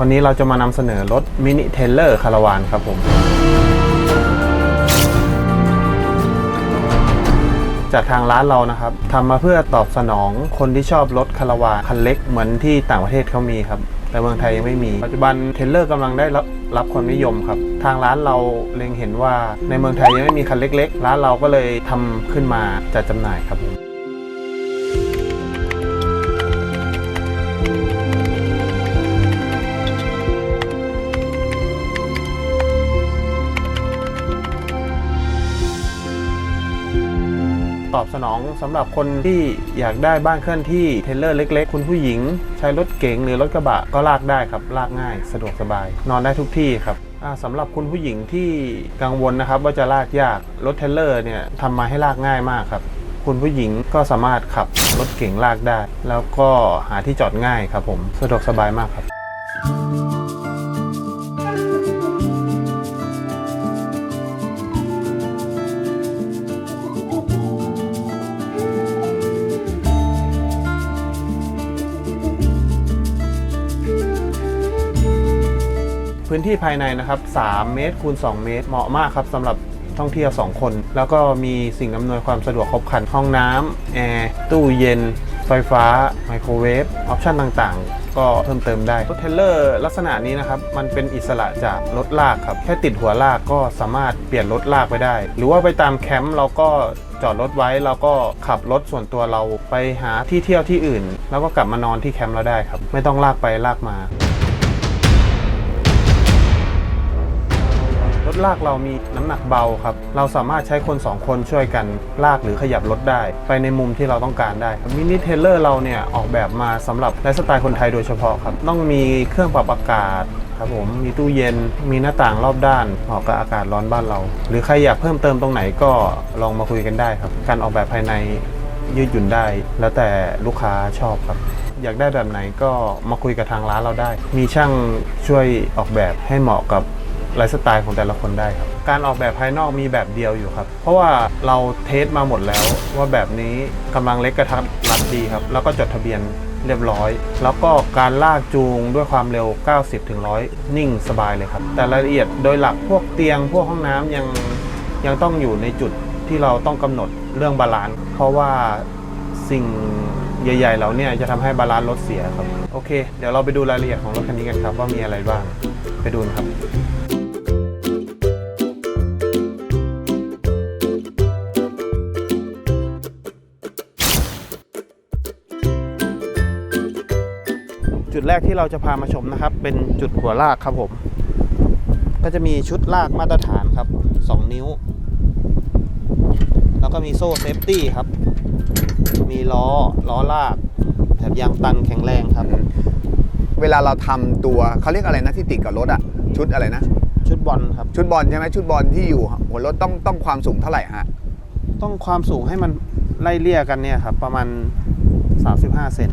วันนี้เราจะมานำเสนอรถมินิเทเลอร์คาราวานครับผม จากทางร้านเรานะครับทำมาเพื่อตอบสนองคนที่ชอบรถคาราวานคันเล็กเหมือนที่ต่างประเทศเขามีครับ แต่เมืองไทยยังไม่มี ปัจจุบันเทเลอร์กำลังได้รับรับความนิยมครับ ทางร้านเราเล็งเห็นว่าในเมืองไทยยังไม่มีคันเล็ก ๆ ร้านเราก็เลยทำขึ้นมาจัดจำหน่ายครับผม อบสนองสำหรับคนที่อยากได้บ้านเคลื่อนที่เทรลเลอร์เล็ก ๆ คุณผู้หญิง ใช้รถเก๋งหรือรถกระบะก็ลากได้ครับลากง่าย สะดวกสบาย นอนได้ทุกที่ครับสำหรับคุณผู้หญิงที่กังวลนะครับว่าจะลากยากรถเทรลเลอร์เนี่ยทำมาให้ลากง่ายมากครับคุณผู้หญิงก็สามารถขับรถเก๋งลากได้ แล้วก็หาที่จอดง่ายครับผมสะดวกสบายมากครับ พื้นที่ภายในนะครับ3เมตรคูณ2 เมตร เหมาะมากครับสำหรับท่องเที่ยว 2 คน แล้วก็มีสิ่งอำนวยความสะดวกครบครัน ห้องน้ำแอร์ ตู้เย็น ไฟฟ้า ไมโครเวฟ ออปชันต่างๆ ก็เพิ่มเติมได้รถเทลเลอร์ลักษณะนี้นะครับ มันเป็นอิสระจากรถลากครับ แค่ติดหัวลากก็สามารถเปลี่ยนรถลากไปได้ หรือว่าไปตามแคมป์เราก็จอดรถไว้เราก็ขับรถส่วนตัวเราไปหาที่เที่ยวที่อื่น แล้วก็กลับมานอนที่แคมป์เราได้ครับ ไม่ต้องลากไปลากมา รถลากเรามีน้ำหนักเบาครับ เราสามารถใช้คน 2 คนช่วยกันลากหรือขยับรถได้ ไปในมุมที่เราต้องการได้มินิเทเลอร์เราเนี่ยออกแบบมาสำหรับไลฟ์สไตล์คนไทยโดยเฉพาะครับ ต้องมีเครื่องปรับอากาศครับผมมีตู้เย็นมีหน้าต่างรอบด้านเหมาะกับอากาศร้อนบ้านเรา หรือใครอยากเพิ่มเติมตรงไหนก็ลองมาคุยกันได้ครับ การออกแบบภายในยืดหยุ่นได้ แล้วแต่ลูกค้าชอบครับ อยากได้แบบไหนก็มาคุยกับทางร้านเราได้ มีช่างช่วยออกแบบให้เหมาะกับ ไลฟ์สไตล์ของแต่ละคนได้ครับ การออกแบบภายนอกมีแบบเดียวอยู่ครับ เพราะว่าเราเทสมาหมดแล้วว่าแบบนี้กำลังเล็กกระทัดรัดดีครับ แล้วก็จดทะเบียนเรียบร้อย แล้วก็การลากจูงด้วยความเร็ว 90ถึง100นิ่งสบายเลยครับ แต่รายละเอียดโดยหลักพวกเตียงพวกห้องน้ำยังยังต้องอยู่ในจุดที่เราต้องกำหนดเรื่องบาลานซ์เพราะว่าสิ่งใหญ่ๆเราเนี่ยจะทำให้บาลานซ์รถเสียครับ โอเค เดี๋ยวเราไปดูรายละเอียดของรถคันนี้กันครับ ว่ามีอะไรบ้างไปดูนะครับ แรกที่เราจะพามาชมนะครับ เป็นจุดหัวลากครับผม ก็จะมีชุดลากมาตรฐานครับ 2 นิ้ว แล้วก็มีโซ่เซฟตี้ครับ มีล้อล้อลากแถบยางตันแข็งแรงครับ เวลาเราทำตัวเขาเรียกอะไรนะที่ติดกับรถอะชุดอะไรนะ ชุดบอลครับ ชุดบอลใช่ไหมชุดบอลที่อยู่หัวรถต้องต้องความสูงเท่าไหร่ฮะต้องความสูงให้มันไล่เลี่ยกันเนี่ยครับ ประมาณ 35 เซน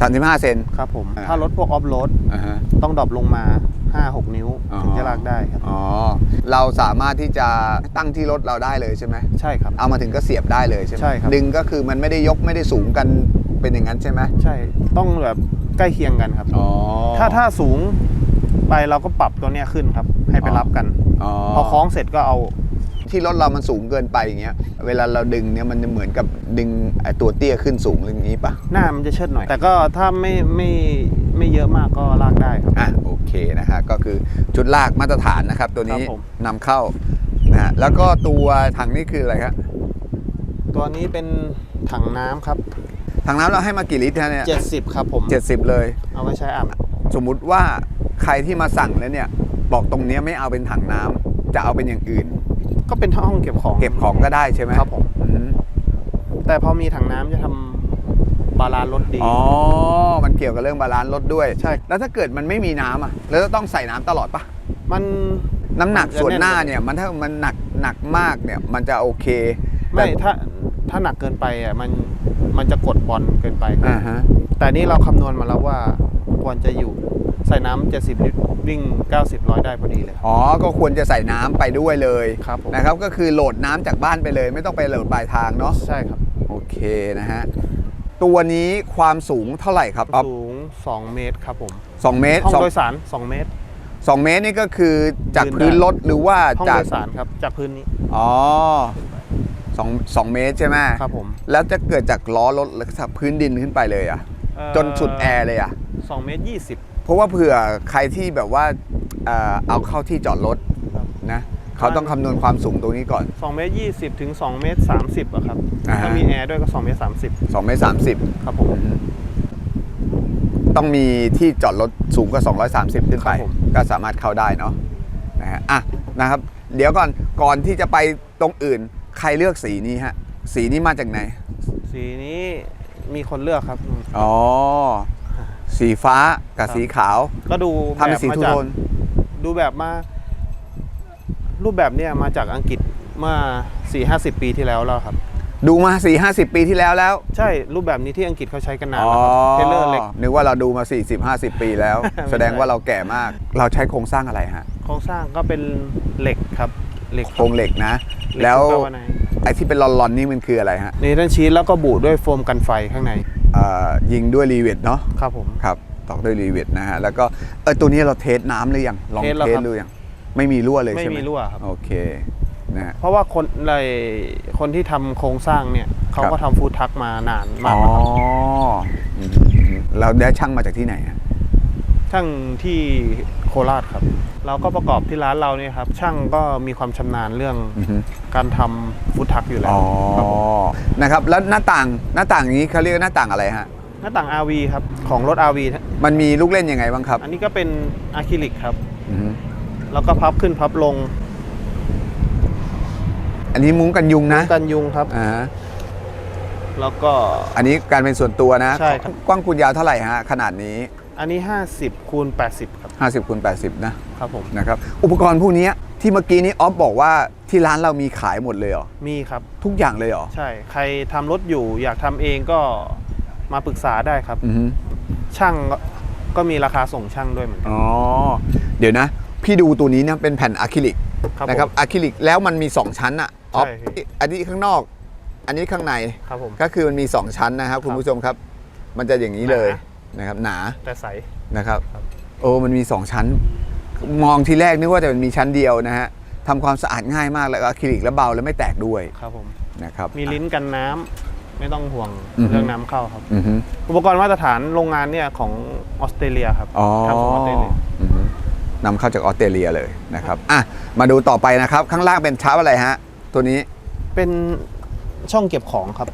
35 เซน ครับผม อ่า ถ้ารถพวกออฟโรดอ่าฮะ ต้องดรอปลงมา 5-6 นิ้ว อ๋อ ถึงจะลากได้ครับ อ๋อ เราสามารถที่จะตั้งที่รถเราได้เลยใช่ไหม ใช่ครับ เอามาถึงก็เสียบได้เลยใช่ไหมใช่ครับ ดึงก็คือมันไม่ได้ยกไม่ได้สูงกันเป็นอย่างนั้นใช่ไหมใช่ต้องแบบใกล้เคียงกันครับ อ๋อ ถ้าถ้าสูงไปเราก็ปรับตัวเนี้ยขึ้นครับ ให้ไปรับกัน อ๋อพอคล้องเสร็จก็เอา ที่รถเรามันสูงเกินไปอย่างเงี้ยเวลาเราดึงเนี่ยมันจะเหมือนกับดึงไอ้ตัวเตี้ยขึ้นสูงอย่างนี้ปะหน้ามันจะเชิดหน่อย แต่ก็ถ้าไม่ไม่ไม่เยอะมากก็ลากได้ครับ อะโอเคนะฮะก็คือชุดลากมาตรฐานนะครับ ตัวนี้ครับผม นำเข้านะฮะแล้วก็ตัวถังนี่คืออะไรครับตัวนี้เป็นถังน้ำครับถังน้ำเราให้มากี่ลิตรฮะเนี่ย70 ครับผม เจ็ดสิบเลย เอาไว้ใช้อาบสมมุติว่าใครที่มาสั่งแล้วเนี่ย บอกตรงเนี้ยไม่เอาเป็นถังน้ำจะเอาเป็นอย่างอื่น ก็เป็นห้องเก็บของเก็บของก็ได้ใช่ไหมครับผมอืมแต่พอมีถังน้ำจะทำบาลานซ์รถดี อ๋อ มันเกี่ยวกับเรื่องบาลานซ์รถด้วยใช่ แล้วถ้าเกิดมันไม่มีน้ำอะ แล้วจะต้องใส่น้ำตลอดปะมัน น้ำหนักมันจะส่วนหน้าแน่นเนี่ย มันถ้ามันหนักหนักมากเนี่ย มันจะโอเคไม่แต่ถ้าถ้าหนักเกินไปอะมันมันจะกดบอลเกินไปครับอ่าฮะ แต่นี่เราคำนวณมาแล้วว่าควรจะอยู่ใส่น้ำ70 ลิตร วิ่ง 90ร้อยได้พอดีเลยครับ อ๋อ ก็ควรจะใส่น้ำไปด้วยเลยครับผม นะครับ ก็คือโหลดน้ำจากบ้านไปเลย ไม่ต้องไปโหลดปลายทางเนาะ ใช่ครับโอเคนะฮะ ตัวนี้ความสูงเท่าไหร่ครับอ๊อฟสูง 2 เมตรครับผม สองเมตรห้องสองโดยสาร 2 เมตร สองเมตรนี่ก็คือจากยืนได้พื้นรถหรือว่าห้องจาโดก ยสารครับ จากพื้นนี้อ๋อสองสองเมตรใช่ไหมครับผมแล้วจะเกิดจากล้อรถหรือจากพื้นดินขึ้นไปเลยอะ เอ่อจนสุดแอร์เลยอะ2เมตรเพ ราะว่าเผื่อใครที่แบบว่าเอ่อเอาเข้าที่จอดรถครับ นะเขาต้องคำนวณความสูงตรงนี้ก่อน20 2เมตร20 ถึง 2 เมตร 30อะครับ อ่าฮะ ถ้ามีแอร์ด้วยก็ 2 เมตร30 2เมตร30 ครับผมต้องมีที่จอดรถสูงกว่า 230 ขึ้นไป ครับผม ก็สามารถเข้าได้เนาะนะฮะอะนะครับ เดี๋ยวก่อนก่อนที่จะไปตรงอื่น ใครเลือกสีนี้ฮะ สีนี้มาจากไหน สีนี้มีคนเลือกครับ อ๋อ สีฟ้ากับครับ สีขาวก็ดูทำเป็นสีมาทูจากโทน ดูแบบมา รูปแบบเนี่ยมาจากอังกฤษเมื่อ4-50ปีที่แล้วแล้วครับ ดูมา 4 50 ปีที่แล้วแล้วใช่รูปแบบนี้ที่อังกฤษเขาใช้กันนานอ๋อแล้วครับเทเลอร์เล็ก นึกว่าเราดูมา 40 50 ปีแล้ว ไม่ใช่ แสดงว่าเราแก่มาก เราใช้โครงสร้างอะไรฮะโครงสร้างก็เป็นเหล็กครับเหล็กโครงเหล็กนะ เหกแล้วซุปเปอร์วาไนท์ไอ้ที่เป็นลอนๆนี่มันคืออะไรฮะ เนเธอร์ชีสแล้วก็บูดด้วยโฟมกันไฟข้างในเอ่อ ยิงด้วยรีเวทเนาะครับผมครับตอกด้วยรีเวทนะฮะแล้วก็เออตัวนี้เราเทสน้ำหรือยังลองเทสแล้วเทสครับหรือยังไม่มีรั่วเลยไม่ใช่ไหมมีรั่วครับโอเคนะฮะเพราะว่าคนในคนที่ทำโครงสร้างเนี่ยเขาครับก็ทำฟู้ดทักมานานมาอ๋กอแล้วครับอืมเราได้ช่างมาจากที่ไหนฮะ ช่างที่โคราชครับ เราก็ประกอบที่ร้านเราเนี่ยครับ ช่างก็มีความชำนาญเรื่องอือฮึ การทำฟู้ดทักอยู่แล้วอ๋อ ครับผมนะครับ แล้วหน้าต่างหน้าต่างนี้เขาเรียกหน้าต่างอะไรฮะ หน้าต่าง RV ครับ ของรถ RV นะมันมีลูกเล่นยังไงบ้างครับอันนี้ก็เป็นอะคริลิกครับ อือฮึแล้วก็พับขึ้นพับลงอันนี้มุ้งกันยุงนะกันยุงครับ อ่าฮะแล้วก็ อันนี้การเป็นส่วนตัวนะใช่ครับ กว้างคูณยาวเท่าไหร่ฮะขนาดนี้ อันนี้ 50คูณ80 ครับ50คูณ80 นะครับผมนะครับอุปกรณ์พวกนี้ที่เมื่อกี้นี้ออฟบอกว่าที่ร้านเรามีขายหมดเลยเหรอมีครับทุกอย่างเลยเหรอใช่ ใครทำรถอยู่อยากทำเองก็มาปรึกษาได้ครับอือฮึช่างก็ก็มีราคาส่งช่างด้วยเหมือนกันอ๋อเดี๋ยวนะ พี่ดูตัวนี้นะเป็นแผ่นอะคริลิกครับนะครับผมอะคริลิกแล้วมันมี 2 ชั้นอะออฟใช่พี่อันนี้ข้างนอก อันนี้ข้างในครับผมก็คือมันมี 2 ชั้นนะครับคุณผู้ชมครับ มันจะอย่างนี้เลย นะครับหนาแต่ใส นะครับครับ โอ้มันมี 2 ชั้น มองทีแรกนึกว่าแต่มันมีชั้นเดียวนะฮะทำความสะอาดง่ายมากแล้วก็อะคริลิกแล้วเบาแล้วไม่แตกด้วยครับผม นะครับ มีลิ้นกันน้ำไม่ต้องห่วงอือฮึ เรื่องน้ำเข้าครับ อือฮึอุปกรณ์มาตรฐานโรงงานเนี่ยของออสเตรเลียครับอ๋อทำของออสเตรเลียอือฮึนำเข้าจากออสเตรเลียเลยนะครับอะมาดูต่อไปนะครับ ข้างล่างเป็นชาร์ปอะไรฮะ ตัวนี้เป็นช่องเก็บของครับ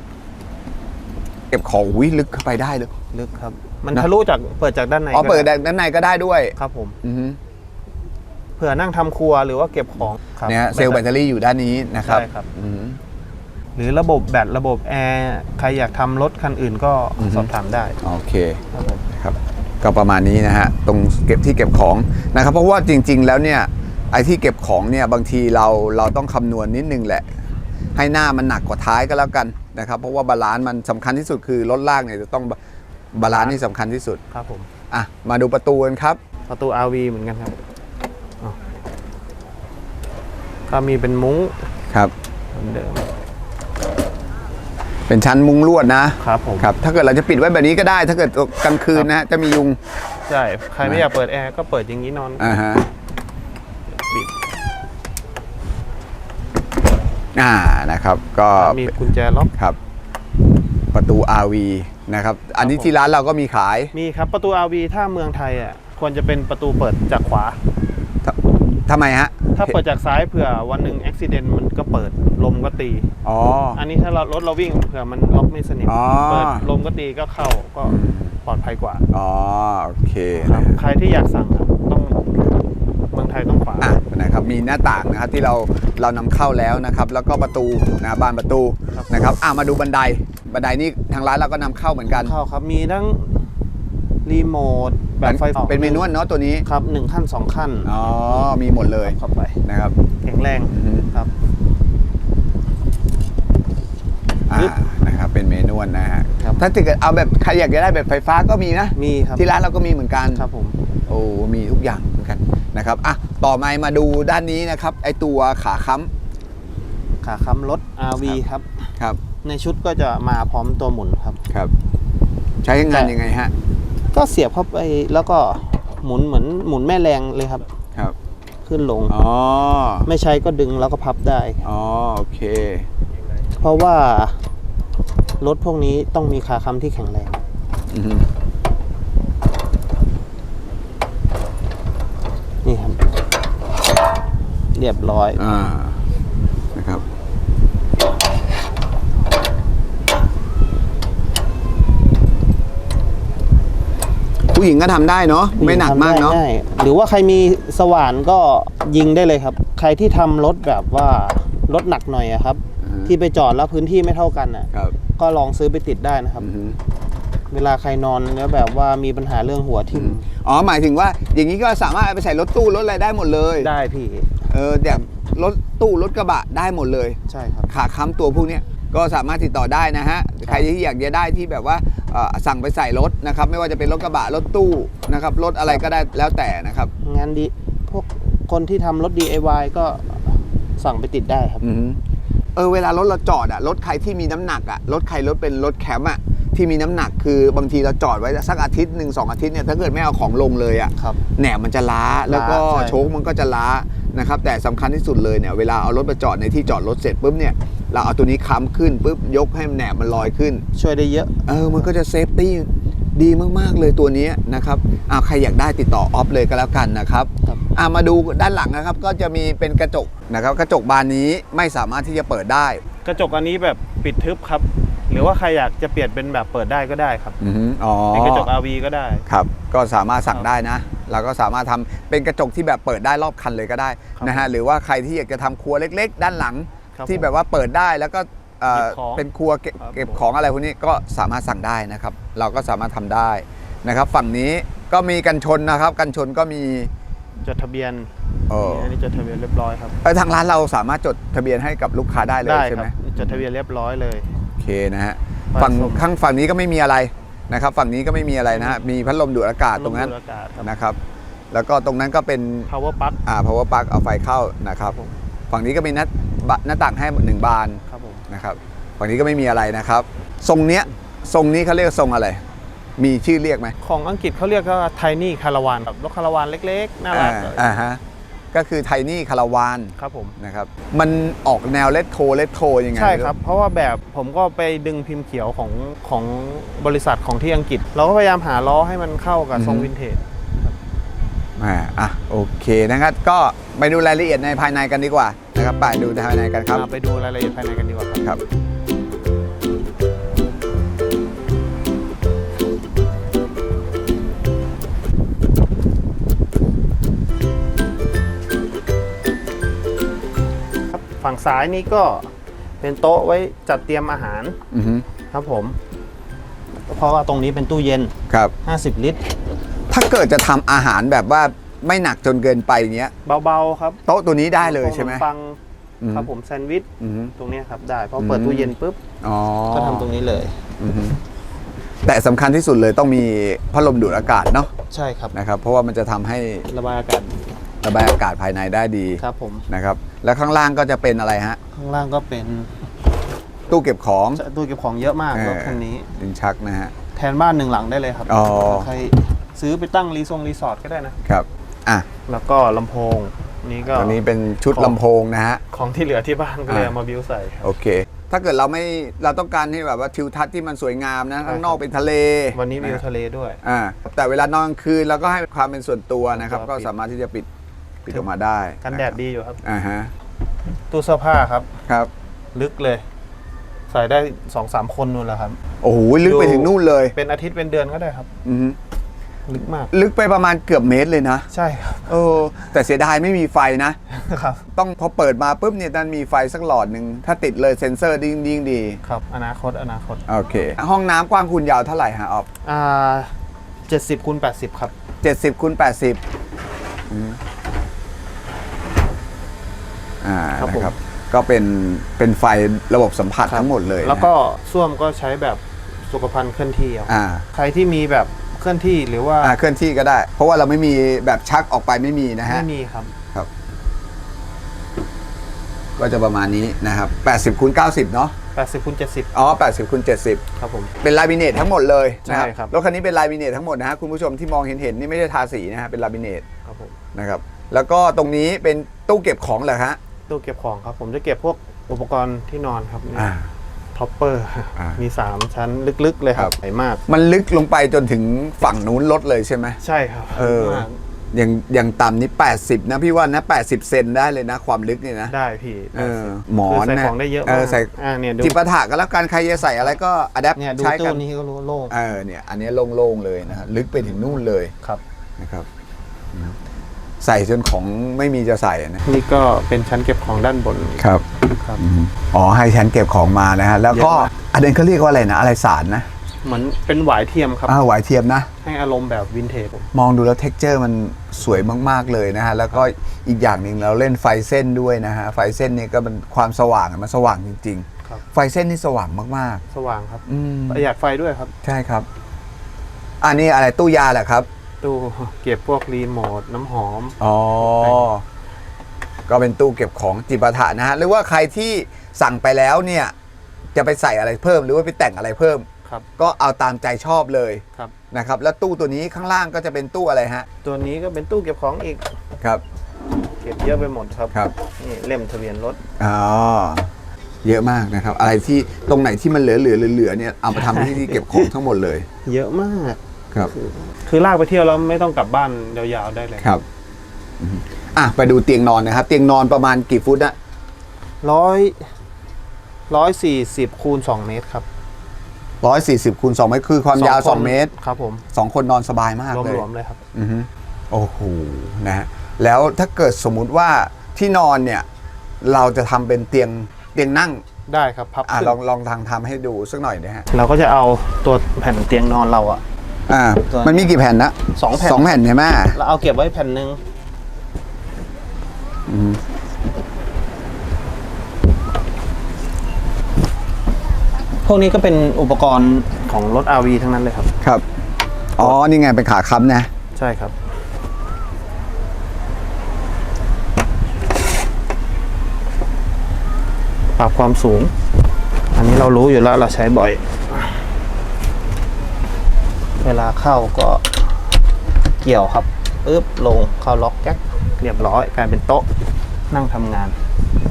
เก็บของวิลึกเข้าไปได้เลยลึกครับ มันนะ ทะลุจากเปิดจากด้านในอ๋อก็เปิดได้ด้านในก็ได้ด้วยครับผม อือฮึเผื่อนั่งทำครัวหรือว่าเก็บของครับเนี่ยฮะเซลล์แบตเตอรี่อยู่ด้านนี้นะครับใช่ครับ อือฮึ หรือระบบแบตระบบแอร์ใครอยากทำรถคันอื่นก็อือฮึ สอบถามได้โอเค ครับผมครับก็ประมาณนี้นะฮะตรงเก็บที่เก็บของนะครับ เพราะว่าจริง ๆ แล้วเนี่ยไอ้ที่เก็บของเนี่ยบางทีเราเราต้องคำนวณนิดนึงแหละ ให้หน้ามันหนักกว่าท้ายก็แล้วกันนะครับ เพราะว่าบาลานซ์มันสำคัญที่สุดคือรถลากเนี่ยจะต้อง บาลานซ์นี่สำคัญที่สุด ครับผม อะ มาดูประตูกันครับ ประตู RV เหมือนกันครับอ้าวก็มีเป็นมุ้งครับ เหมือนเดิม เป็นชั้นมุ้งลวดนะครับผม ครับ ถ้าเกิดเราจะปิดไว้แบบนี้ก็ได้ ถ้าเกิดกลางคืนนะฮะจะมียุง ใช่ ใครไม่อยากเปิดแอร์ก็เปิดอย่างนี้นอน อ่าฮะ ปิด อ่า นะครับ ก็มีกุญแจล็อก ครับ ประตู RV นะครับ อันนี้ผมที่ร้านเราก็มีขาย มีครับประตู RV ถ้าเมืองไทยอะควรจะเป็นประตูเปิดจากขวาททำไมฮะ ถ้าเปิดจากซ้ายเผื่อวันหนึ่งอุบิเหตุมันก็เปิดลมก็ตี อ๋อ อันนี้ถ้าเรารถเราวิ่งเผื่อมันล็อกไม่สนิทอ๋อเปิดลมก็ตีก็เข้าก็ปลอดภัยกว่า อ๋อ โอเคครับนะใครที่อยากสั่งอะต้องเมืองไทยต้องขวาอะนะครับ มีหน้าต่างนะครับที่เราเรานำเข้าแล้วนะครับ แล้วก็ประตูนะบานประตูครับนะครับ อะมาดูบันได บันไดนี่ทางร้านเราก็นำเข้าเหมือนกัน เข้าครับมีทั้งรีโมทแบบไฟฟ้าเป็นเมนวลเนาะตัวนี้ครับหนึ่งขั้นสองขั้นอ๋อมีหมดเลยเข้าไปนะครับแข็งแรงอือฮึครับอ่าปึ๊บนะครับเป็นเมนวลนะฮะครับถ้าเกิดเอาแบบใครอยากจะได้แบบไฟฟ้าก็มีนะมีครับที่ร้านเราก็มีเหมือนกันครับผมโอ้มีทุกอย่างเหมือนกันนะครับอะต่อมามาดูด้านนี้นะครับ ไอตัวขาค้ขาค้ำรถ RV ครับำครับ ในชุดก็จะมาพร้อมตัวหมุนครับ ครับ ใช้งานยังไงฮะ ก็เสียบเข้าไปแล้วก็หมุนเหมือนหมุนแม่แรงเลยครับ ครับ ขึ้นลงอ๋อไม่ใช้ก็ดึงแล้วก็พับได้อ๋อโอเค เพราะว่ารถพวกนี้ต้องมีขาค้ำที่แข็งแรงอือฮึนี่ครับ เรียบร้อยอ่านะครับ ผู้หญิงก็ทำได้เนาะไม่หนักมากเนาะทำได้ง่ยหรือว่าใครมีสว่านก็ยิงได้เลยครับ ใครที่ทำรถแบบว่ารถหนักหน่อยอะครับอ่าที่ไปจอดแล้วพื้นที่ไม่เท่ากันอะครับก็ลองซื้อไปติดได้นะครับ อือฮึเวลาใครนอนแล้วแบบว่ามีปัญหาเรื่องหัวทิ่มอ๋อหมายถึงว่าอย่างนี้ก็สามารถเอาไปใส่รถตู้รถอะไรได้หมดเลยได้พี่เออแบบรถตู้รถกระบะได้หมดเลย ใช่ครับ ขาค้ำตัวพวกเนี้ย ก็สามารถติดต่อได้นะฮะใครที่อยากจะได้ที่แบบว่าเอ่อสั่งไปใส่รถนะครับไม่ว่าจะเป็นรถกระบะรถตู้นะครับรถอะไรก็ได้แล้วแต่นะครับงานดีพวกคนที่ทำรถ DIY ก็สั่งไปติดได้ครับอือฮึเออเวลารถเราจอดอะรถใครที่มีน้ำหนักอะรถใครรถเป็นรถแคมป์อะที่มีน้ำหนักคือบางทีเราจอดไว้สักอาทิตย์หนึ่งสองอาทิตย์เนี่ยถ้าเกิดไม่เอาของลงเลยอะครับแหนบมันจะล้าแล้วก็ล้าใช่โชคมันก็จะล้านะครับแต่สำคัญที่สุดเลยเนี่ยเวลาเอารถมาจอดในที่จอดรถเสร็จปุ๊บเนี่ย เราเอาตัวนี้ค้ำขึ้นปุ๊บยกให้แหนบมันลอยขึ้น ช่วยได้เยอะ เออ มันก็จะเซฟตี้ดีมาก ๆ เลยตัวนี้นะครับอ่าใครอยากได้ติดต่อออฟเลยก็แล้วกันนะครับครับอ่ามาดูด้านหลังนะครับ ก็จะมีเป็นกระจกนะครับ กระจกบานนี้ไม่สามารถที่จะเปิดได้ กระจกอันนี้แบบปิดทึบครับ หรือว่าใครอยากจะเปลี่ยนเป็นแบบเปิดได้ก็ได้ครับอือฮึอ๋อเป็นกระจก RV ก็ได้ครับ ก็สามารถสั่งครับได้นะเราก็สามารถทำเป็นกระจกที่แบบเปิดได้รอบคันเลยก็ได้ครับนะฮะหรือว่าใครที่อยากจะทำครัวเล็ก ๆ ด้านหลัง ครับที่ผมแบบว่าเปิดได้แล้วก็เอ่อเก็บของเป็นครัวเก็บครับเก็บผม ของอะไรพวกนี้ก็สามารถสั่งได้นะครับ เราก็สามารถทำได้นะครับ ฝั่งนี้ก็มีกันชนนะครับ กันชนก็มีจดทะเบียนเอออันนี้จดทะเบียนเรียบร้อยครับเออทางร้านเราสามารถจดทะเบียนให้กับลูกค้าได้เลยได้ใช่คไหรัมบจดทะเบียนเรียบร้อยเลย โอเคนะฮะบ้านฝั่งส้มข้างฝั่งนี้ก็ไม่มีอะไรนะครับ ฝั่งนี้ก็ไม่มีอะไรนะฮะมีพัดลมดูดอากาศตรงนั้นลมดูดอากาศครับ นะครับ แล้วก็ตรงนั้นก็เป็น power plug อ่า power plug เอาไฟเข้านะครับครับผม ฝั่งนี้ก็มีหน้า บะหน้าต่างให้หนึ่งบานครับผมนะครับฝั่งนี้ก็ไม่มีอะไรนะครับ ทรงเนี้ยทรงนี้เขาเรียกทรงอะไร มีชื่อเรียกไหมของอังกฤษเขาเรียกว่า tiny caravan แบบรถคาราวานเล็กๆน่ารักอ่าอ่าฮะก็คือไทนี่คาราวานครับผมนะครับมันออกแนวเลตโทเลตโทยังไงใช่ครับ เพราะว่าแบบผมก็ไปดึงพิมพ์เขียวของของบริษัทของที่อังกฤษ เราก็พยายามหาล้อให้มันเข้ากับทรงวินเทจ อ่าอะโอเคนะครับ ก็ไปดูรายละเอียดในภายในกันดีกว่านะครับไปดูภายในกันครับมาไปดูรายละเอียดภายในกันดีกว่าครับครับครับฝั่งซ้ายนี้ก็เป็นโต๊ะไว้จัดเตรียมอาหารอือฮึครับผม เพราะว่าตรงนี้เป็นตู้เย็น ครับ 50 ลิตร ถ้าเกิดจะทำอาหารแบบว่าไม่หนักจนเกินไปอย่างเงี้ย เบาๆครับโต๊ะตัวนี้ได้เลยใช่ไหม ขนปังอือฮึครับผมแซนด์วิชอือฮึตรงเนี้ยครับได้เพอืราะมเปิดตู้เย็นปุ๊บอ๋อก็ทำตรงนี้เลย อือฮึแต่สำคัญที่สุดเลยต้องมีพัดลมดูดอากาศเนาะใช่ครับ นะครับ เพราะว่ามันจะทำให้ระบายอากาศระบายอากาศภายในได้ดีครับผม นะครับ แล้วข้างล่างก็จะเป็นอะไรฮะ ข้างล่างก็เป็นตู้เก็บของตู้เก็บของเยอะมากเออรถคันนี้ดินชักนะฮะ แทนบ้านหนึ่งหลังได้เลยครับอ๋อ ใคร ซื้อไปตั้งรีสอร์ทรีสอร์ทก็ได้นะ ครับ อะแล้วก็ลำโพง นี่ก็อันนี้เป็นชุดของ ลำโพงนะฮะ ของที่เหลือที่บ้านก็เลยอ่าเอามาบิวใส่ครับ โอเค ถ้าเกิดเราไม่ เราต้องการให้แบบว่าทิวทัศน์ที่มันสวยงามนะใช่ข้างนอกเป็นทะเลวันนี้วิวะทะเลด้วย อ่า แต่เวลานอนกลางคืนเราก็ให้ความเป็นส่วนตัวนะครับส่วนตัวก็สามารถที่จะปิด ปิดออกมาได้กันแดดดีอยู่ครับ อ่าฮะ ตู้เสื้อผ้าครับ ครับ ลึกเลย ใส่ได้สองสามคนนู่นแหละครับ โอ้โห ลึกไปดูถึงนู่นเลย เป็นอาทิตย์เป็นเดือนก็ได้ครับ อือฮึ ลึกมาก ลึกไปประมาณเกือบเมตรเลยนะ ใช่ครับเออแต่เสียดายไม่มีไฟนะ ครับ ต้องพอเปิดมาปุ๊บเนี่ยมันมีไฟสักหลอดหนึ่งถ้าติดเลยเซ็นเซอร์ดิ้งดิ้งดี ครับ อนาคต อนาคต โอเค ห้องน้ำกว้างคูณยาวเท่าไหร่ฮะออฟอ่าเจ็ดสิบคูณแปดสิบครับ เจ็ดสิบคูณแปดสิบอ่าครับผม นะครับ ก็เป็นเป็นไฟระบบสัมผัสครับทั้งหมดเลยนะแล้วก็ส้วมก็ใช้แบบสุขภัณฑ์เคลื่อนที่เอาอ่า ใครที่มีแบบเค ลื่อนที่หรือว่าอ่าเคลื่อนที่ก็ได้ เพราะว่าเราไม่มีแบบชักออกไปไม่มีนะฮะ ไม่มีครับ ครับ ก็จะประมาณนี้นะครับ 80คูณ90 เนาะ80คูณ70 อ๋อ 80คูณ70 ครับผม เป็นลามิเนตทั้งหมดเลยนะคใช่ครัรับบรถคันนี้เป็นลามิเนตทั้งหมดนะฮะคุณผู้ชมที่มองเห็นเห็นๆนี่ไม่ได้ทาสีนะฮะเป็นลามิเนตครับผมนะครับ แล้วก็ตรงนี้เป็นตู้เก็บของเหรอฮะตู้เก็บของครับ ผมจะเก็บพวกอุปกรณ์ที่นอนครับเนี่ยอ่า ท็อปเปอร์อ่ามีมี 3 ชั้นลึกๆเลยคครัรับบใหญ่มาก มันลึกลงไปจนถึงฝั่งนู้นรถเลยใช่ไหมใช่ครับเออมากอย่างอย่างต่ำนี่ 80 นะพี่ว่านะ 80 เซนได้เลยนะ ความลึกเนี่ยนะ ได้พี่เออ80หมอนคืใส่นะของได้เยอะเอมากอใส่อ่าเนี่ยดูจิปาถะก็แล้วกันใครจะใส่อะไรก็อัดแอปเนี่ยดูใช้ตู้กันนี้ก็รู้โล่งเออเนี่ยอันนี้โล่งๆเลยนะฮะลึกไปถึงนู่นเลยครับนะครับอืม ใส่จนของไม่มีจะใส่นะนี่ก็เป็นชั้นเก็บของด้านบนครับครับอ๋อให้ฉันเก็บของมานะฮะแล้วก็เยอะมากอันนั้นเขาเรียกว่าอะไรนะอะไรสารนะเหมือนเป็นหวายเทียมครับอ่าหวายเทียมนะ ให้อารมณ์แบบวินเทจมองดูแล้วเท็กเจอร์มันสวยมาก ๆ เลยนะฮะ แล้วก็อีกอย่างหนึ่งเราเล่นไฟเส้นด้วยนะฮะ ไฟเส้นนี่ก็มันความสว่างอะมันสว่างจริงครับๆไฟเส้นนี่สว่างมากสว่างครับๆอืมประหยัดไฟด้วยครับ ใช่ครับ อันนี้อะไรตู้ยาแหละครับ ตู้เก็บพวกรีโมทน้ำหอม อ๋อ ก็เป็นตู้เก็บของจิปาถะนะฮะ หรือว่าใครที่สั่งไปแล้วเนี่ย จะไปใส่อะไรเพิ่ม หรือว่าไปแต่งอะไรเพิ่ม ครับ ก็เอาตามใจชอบเลยครับ นะครับ แล้วตู้ตัวนี้ข้างล่างก็จะเป็นตู้อะไรฮะ ตัวนี้ก็เป็นตู้เก็บของอีก ครับ เก็บเยอะไปหมดครับ ครับ นี่เล่มทะเบียนรถ อ๋อ เยอะมากนะครับ อะไรที่ตรงไหนที่มันเหลือเหลือเหลือๆเนี่ยเอามาทำที่ที่เก็บของทั้งหมดเลย เยอะมาก ครับคือลากไปเที่ยวแล้วไม่ต้องกลับบ้านยาวๆได้เลยครับอืมอะไปดูเตียงนอนนะครับ เตียงนอนประมาณกี่ฟุตอะร้อยร้อยสี่สิบคูณสองเมตรครับร้อยสี่สิบคูณสองเมตรคือความยาวคสองเมตรครับผมสองคนนอนสบายมากรเลยวมๆเลยครับอือฮึโอ้โหนะฮะแล้วถ้าเกิดสมมุติว่าที่นอนเนี่ย เราจะทำเป็นเตียงเตียงนั่งได้ครับพับอะขึ้นลองลองทางทำให้ดูสักหน่อยนะฮะเราก็จะเอาตัวแผ่นเตียงนอนเราอะ อ่าส่วนมันมีกี่แผ่นนะสองแผ่น สองแผ่นใช่ไหมเราเอาเก็บไว้แผ่นหนึ่งอืมพวกนี้ก็เป็นอุปกรณ์ของรถ RV ทั้งนั้นเลยครับ ครับ อ๋อ นี่ไงเป็นขาค้ำนะ ใช่ครับ ปรับความสูง อันนี้เรารู้อยู่แล้วเราใช้บ่อย เวลาเข้าก็เกี่ยวครับปึ๊บลงเข้าล็อกแก๊กเรียบร้อยกลายเป็นโต๊ะนั่งทำงาน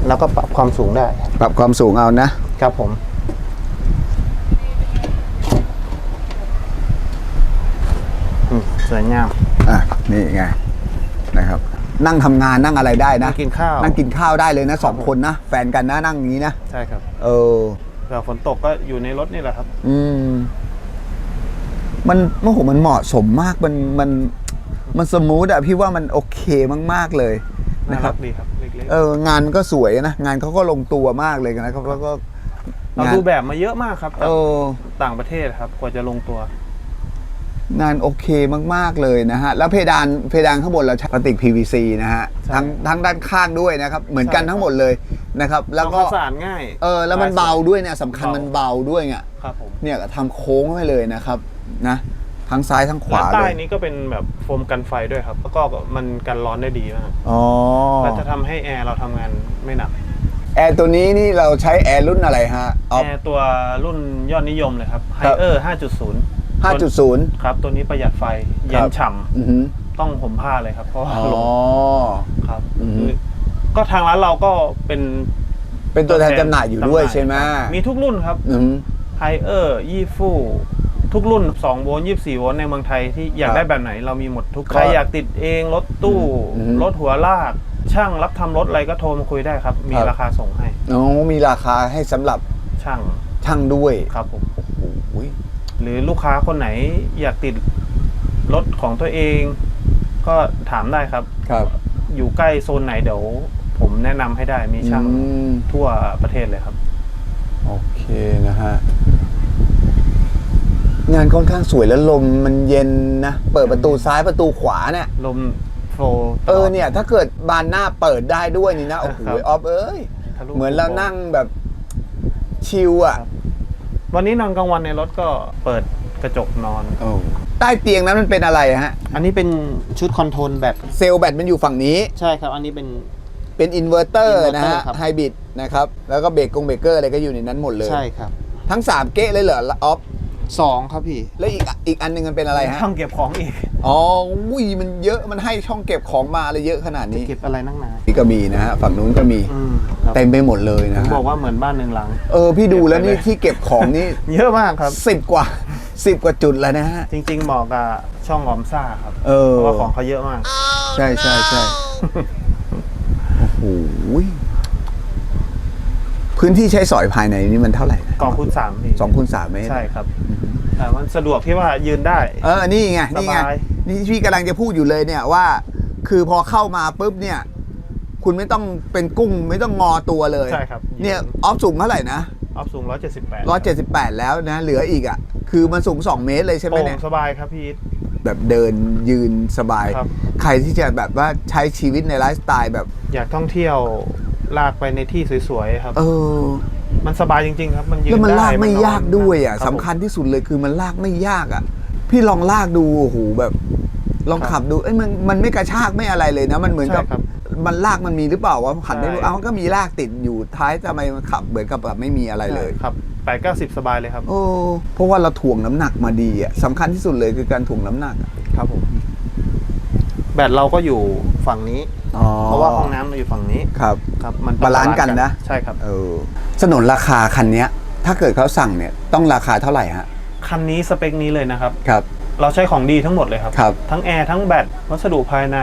แล้วก็ปรับความสูงได้ปรับความสูงเอานะ ครับผม อืมสวยงาม อะ นี่ไง นะครับ นั่งทำงานนั่งอะไรได้นะนั่งกินข้าว นั่งกินข้าวได้เลยนะสองคนนะ แฟนกันนะนั่งอย่างนี้นะ ใช่ครับเออเวลาฝนตกก็อยู่ในรถนี่แหละครับ อืม มันโอ้โหมันเหมาะสมมากมันมันมันสมูทอะพี่ว่ามันโอเคมากๆเลยน่านะครัรับกดีครับเล็กเอองานก็สวยนะงานเขาก็ลงตัวมากเลยนะครับแล้วก็ๆเรางานดูแบบมาเยอะมากครับเออต่างประเทศครับกว่าจะลงตัว งานโอเคมาก ๆ เลยนะฮะ แล้วเพดานเพดานข้างบนเราใช้พลาสติก PVC นะฮะใช่ทั้งทั้งด้านข้างด้วยนะครับ เหมือนกันใช่ครับทั้งหมดเลยนะครับ แล้วก็ทำความสะอาดง่ายเออแล้วมันเบาด้วยเนี่ยสำคัญเบามัมันเบาด้วยไงครับผมเนี่ยก็ทำโค้งไว้เลยนะครับ นะทั้งซ้ายทั้งขวาและเลใต้ยนี้ก็เป็นแบบโฟมกันไฟด้วยครับ แล้วก็มันกันร้อนได้ดีมากอ๋อและจะทำให้แอร์เราทำงานไม่หนัก แอร์ตัวนี้นี่เราใช้แอร์รุ่นอะไรฮะออฟ แอร์ตัวรุ่นยอดนิยมเลยครับ ครับ Higher 5.0 5.0 ครับ ตัวนี้ประหยัดไฟ เย็นฉ่อือหือำต้องห่มผ้าเลยครับ เพราะว่าอ๋อลมครับอืมคือก็ทางร้านเราก็เป็นเป็นตัวแทนจำหน่ายอยู่ด้วยจำน่าใช่ไหมมีทุกรุ่นครับ อืมไฮเออร์ยี่ฟู ทุกรุ่น2โวลต์24โวลต์ในเมืองไทยที่อยากครับได้แบบไหนเรามีหมดทุกก็ใครอยากติดเองรถตู้อืม รถหัวลาก ช่างรับทำรถอะไรก็โทรมาคุยได้ครับ มีครับราคาส่งให้อ๋อมีราคาให้สำหรับช่างช่างด้วยครับผมโอ้ย หรือลูกค้าคนไหนอยากติดรถของตัวเอง ก็ถามได้ครับ ครับอยู่ใกล้โซนไหนเดี๋ยว ผมแนะนำให้ได้มีช่างอืมทั่วประเทศเลยครับ โอเคนะฮะ งานค่อนข้างสวยแล้วลมมันเย็นนะ เปิดประตูซ้ายประตูขวาเนี่ยลมโฟลว์ตเอลอดเนี่ย ถ้าเกิดบานหน้าเปิดได้ด้วยนี่นะโอ้โหครับออฟเอ้ยทะลุเหมือนเรานั่งแบบชิลอะครับวันนี้นอนกลางวันในรถก็เปิดกระจกนอนโอ้ใต้เตียงนั้นมันเป็นอะไรฮะ อันนี้เป็นชุดคอนโทรลแบตเซลล์แบตมันอยู่ฝั่งนี้ใช่ครับ อันนี้เป็นเป็นอินเวอร์เตอร์นะฮะ inverter ครับไฮบริดนะครับ แล้วก็เบรกกงเบรกเกอร์อะไรก็อยู่ในนั้นหมดเลย ใช่ครับ ทั้ง 3 เก๊ะเลยเหรอออฟ สองครับพี่ แล้วอีกอีกอันหนึงมันเป็นอะไรฮะช่องเก็บของอีกอ๋ออุ้ยมันเยอะมันให้ช่องเก็บของมาอะไรเยอะขนาดนี้เก็บอะไรนักหนานี่ก็มีนะฮะฝั่งนู้นก็มีอืมครับเต็มไปหมดเลยผนะมฮะบอกว่าเหมือนบ้านหนึ่งหลัง เออพี่ดูแล้วนี่เก็บไปเลยที่เก็บของนี่ เยอะมากครับ สิบกว่าสิบกว่าจุดแล้วนะฮะ จริงๆเหมาะกับช่องออมซ่าครับเออเพราะว่าของเขาเยอะมาก ใช่ใช่ใช่โอ้โหพื้นที่ใช้สอยภายในนี่มันเท่าไหร่นะกองคูณสามพี่สองคูณสามเมตรใช่ครับ แต่มันสะดวกที่ว่ายืนได้ เออ นี่ไง นี่ไง สบาย นี่พี่กำลังจะพูดอยู่เลยเนี่ยว่า คือพอเข้ามาปุ๊บเนี่ย คุณไม่ต้องเป็นกุ้งไม่ต้องงอตัวเลยใช่ครับ เนี่ยออฟสูงเท่าไหร่นะออฟสูง 178ร้อยเจ็ดสิบแปดแล้วนะ เหลืออีกอะ คือมันสูงสองเมตรเลยใช่ไหมโปร่เนี่งยสบายครับพี่อีท แบบเดินยืนสบาย ครับ ใครที่จะแบบว่าใช้ชีวิตในไลฟ์สไตล์แบบ อยากท่องเที่ยวลากไปในที่สวยๆครับ เออ มันสบายจริงๆครับ มันยืนแล้วมันได้ลากไม่นนยากด้วยอะรับสำคัญที่สุดเลยคือมันลากไม่ยากอะ พี่ลองลากดูโอ้โหแบบ ลองขับดูเอ้ยมันมันไม่กระชากไม่อะไรเลยนะมันเหมือนกับใช่ครับมันลากมันมีหรือเปล่าวะหันไปดูใช่เอ้ามันก็มีลากติดอยู่ท้ายทำไมมันขับเหมือนกับแบบไม่มีอะไรเลยครับแปดเก้าสิบสบายเลยครับโอ้เพราะว่าเราถ่วงน้ำหนักมาดีอะสำคัญที่สุดเลยคือการถ่วงน้ำหนักอะครับผมแบตเราก็อยู่ฝั่งนี้เพราะว่าห้องน้ำเราอยู่ฝั่งนี้ครับ ครับ มันบาลานซ์กันนะ ใช่ครับ เออ สนนราคาคันเนี้ย ถ้าเกิดเขาสั่งเนี่ยต้องราคาเท่าไหร่ฮะคันนี้สเปคนี้เลยนะครับ ครับ เราใช้ของดีทั้งหมดเลยครับ ครับ ทั้งแอร์ทั้งแบตวัสดุภายใน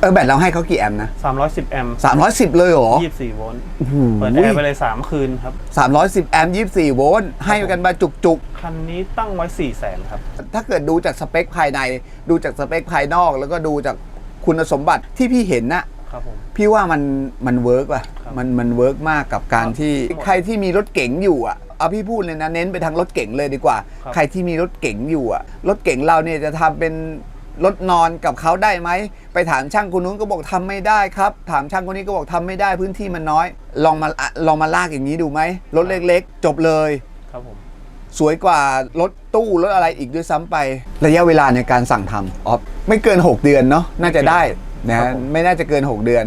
เออแบตเราให้เขากี่แอมป์นะ310 แอมป์310 เลยเหรอ 24 โวลต์โอ้โห เปิดแอร์ไปเลย 3 คืนครับ 310 แอมป์24 โวลต์ให้กันมาจุกคันนี้ตั้งไว้ 4 0 0แสนครับ ๆ ถ้าเกิดดูจากสเปคภายใน ดูจากสเปคภายนอก แล้วก็ดูจากคุณสมบัติที่พี่เห็นน่ะ ครับผมพี่ว่ามันมันเวิร์กว่ะครับมันมันเวิร์กมากกับการที่ใครที่มีรถเก๋งอยู่อะเอาพี่พูดเลยนะเน้นไปทางรถเก๋งเลยดีกว่าครับใครที่มีรถเก๋งอยู่อะรถเก๋งเราเนี่ยจะทำเป็นรถนอนกับเขาได้ไหม ไปถามช่างคนนู้นก็บอกทำไม่ได้ครับ ถามช่างคนนี้ก็บอกทำไม่ได้พื้นที่มันน้อย ลองมาอะลองมาลากอย่างนี้ดูไหมรถเล็กๆ จบเลยครับผมสวยกว่ารถตู้รถอะไรอีกด้วยซ้ำไป ระยะเวลาในการสั่งทำอ๋อไม่เกิน 6 เดือนเนาะน่าจะได้ นะครัฮะบผมไม่น่าจะเกิน 6 เดือน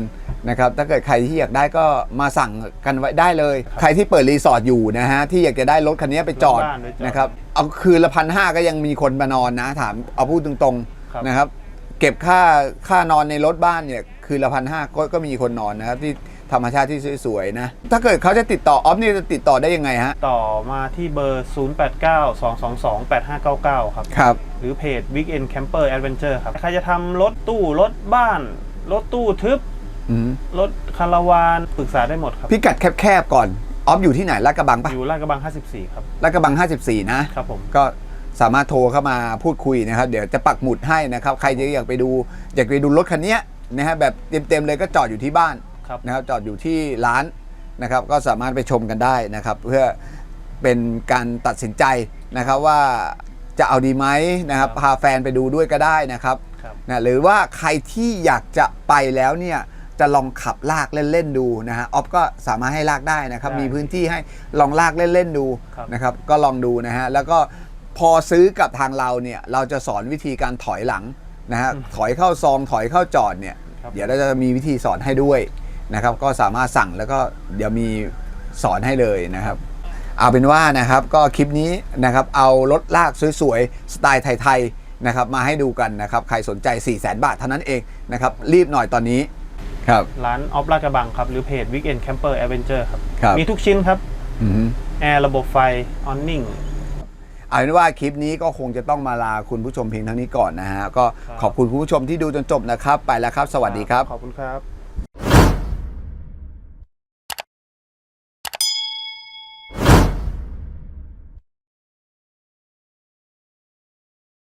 นะครับถ้าเกิดใครที่อยากได้ก็มาสั่งกันไว้ได้เลย ใครที่เปิดรีสอร์ทอยู่นะฮะที่อยากจะได้รถคันนี้ไปจอดรถบ้านไปจอดนะครับเอาคืนละพันห้าก็ยังมีคนมานอนนะถามเอาพูดตรงครับ ๆนะครับ เก็บค่าค่านอนในรถบ้านเนี่ยคืนละพันห้าก็ก็มีคนนอนนะครับที่ ธรรมชาติที่สวยๆนะ ถ้าเกิดเขาจะติดต่อออฟนี่จะติดต่อได้ยังไงฮะ ต่อมาที่เบอร์ 0892228599 ครับ ครับ หรือเพจ Weekend Camper Adventure ครับ ใครจะทำรถตู้ รถบ้าน รถตู้ทึบ อืมรถคาราวาน ปรึกษาได้หมดครับ พิกัดแคบๆก่อน ออฟอยู่ที่ไหนลาดกระบังปะอยู่ลาดกระบัง 54 ครับ ลาดกระบัง 54 นะ ครับผม ก็สามารถโทรเข้ามาพูดคุยนะครับ เดี๋ยวจะปักหมุดให้นะครับ ใครจะอยากไปดู อยากไปดูรถคันเนี้ยนะฮะแบบเต็มๆเลยก็จอดอยู่ที่บ้าน ครับ นะครับจอดอยู่ที่ร้านนะครับ ก็สามารถไปชมกันได้นะครับ เพื่อเป็นการตัดสินใจนะครับว่าจะเอาดีไหมนะครับ พาแฟนไปดูด้วยก็ได้นะครับครับ นะหรือว่าใครที่อยากจะไปแล้วเนี่ยจะลองขับลากเล่นๆดูนะฮะออฟก็สามารถให้ลากได้นะครับ ได้มีพื้นที่ให้ลองลากเล่นๆดูครับ นะครับ ก็ลองดูนะฮะแล้วก็พอซื้อกับทางเราเนี่ยเราจะสอนวิธีการถอยหลังนะฮะถอยเข้าซองถอยเข้าจอดเนี่ย ครับ เดี๋ยวเราจะมีวิธีสอนให้ด้วย นะครับ ก็สามารถสั่งแล้วก็เดี๋ยวมีสอนให้เลยนะครับ เอาเป็นว่านะครับก็คลิปนี้นะครับเอารถลากสวยๆสไตล์ไทยๆนะครับมาให้ดูกันนะครับ ใครสนใจ 4 0 0 0 0 0บาทเท่านั้นเองนะครับ รีบหน่อยตอนนี้ครับร้านออฟลาดกระบังครับ หรือเพจ Weekend Camper Adventure ครับ ครับมีทุกชิ้นครับอืมแอร์ระบบไฟออนนิ่ง เอาเป็นว่าคลิปนี้ก็คงจะต้องมาลาคุณผู้ชมเพียงเท่านี้ก่อนนะฮะ ก็ครับ ขอบคุณคุณผู้ชมที่ดูจนจบนะครับ ไปแล้วครับ สวัสดีครับ ขอบคุณครับ